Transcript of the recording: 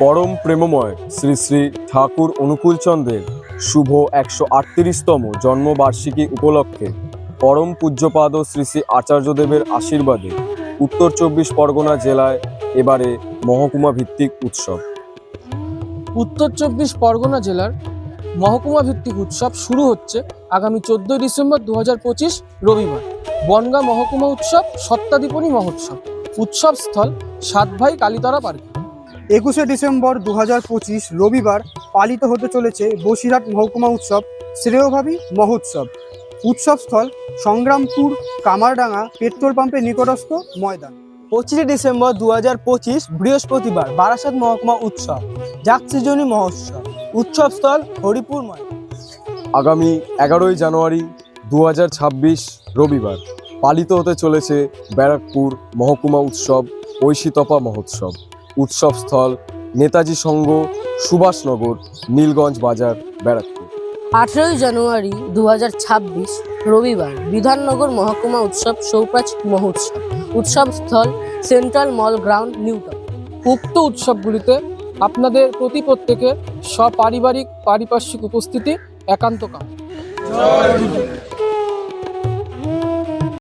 পরম প্রেমময় শ্রী শ্রী ঠাকুর অনুকূল চন্দ্রের শুভ একশো আটত্রিশতম জন্মবার্ষিকী উপলক্ষে পরম পূজ্যপাদ শ্রী শ্রী আচার্যদেবের আশীর্বাদে উত্তর চব্বিশ পরগনা জেলায় এবারে মহকুমা ভিত্তিক উৎসব। উত্তর চব্বিশ পরগনা জেলার মহকুমা ভিত্তিক উৎসব শুরু হচ্ছে আগামী চোদ্দই ডিসেম্বর দু পঁচিশ রবিবার। বনগা মহকুমা উৎসব সত্তাদীপনী মহোৎসব। উৎসব স্থল সাতভাই কালীতলা পার্কে। একুশে ডিসেম্বর দু পঁচিশ রবিবার পালিত হতে চলেছে বসিরহাট মহকুমা উৎসব শ্রেয়ভাবী মহোৎসব। উৎসবস্থল সংগ্রামপুর কামারডাঙ্গা পেট্রোল পাম্পের নিকটস্থ ময়দান। পঁচিশে ডিসেম্বর দু হাজার পঁচিশ বৃহস্পতিবার বারাসাত মহকুমা উৎসব জাকসিজনী মহোৎসব। উৎসবস্থল হরিপুর ময়দান। আগামী এগারোই জানুয়ারি দু হাজার ছাব্বিশ রবিবার। পালিত হতে চলেছে ব্যারাকপুর মহকুমা উৎসব ঐশীতপা মহোৎসব। উৎসবস্থল নেতাজি সংঘ সুভাষনগর নীলগঞ্জ বাজার ব্যারাকপুর। আঠেরোই জানুয়ারি দু হাজার ছাব্বিশ রবিবার বিধাননগর মহকুমা উৎসব সৌপ্রাচ মহোৎসব। উৎসবস্থল সেন্ট্রাল মল গ্রাউন্ড নিউটন উক্ত উৎসবগুলিতে আপনাদের প্রতি প্রত্যেকের সপারিবারিক পারিপার্শ্বিক উপস্থিতি একান্ত কাম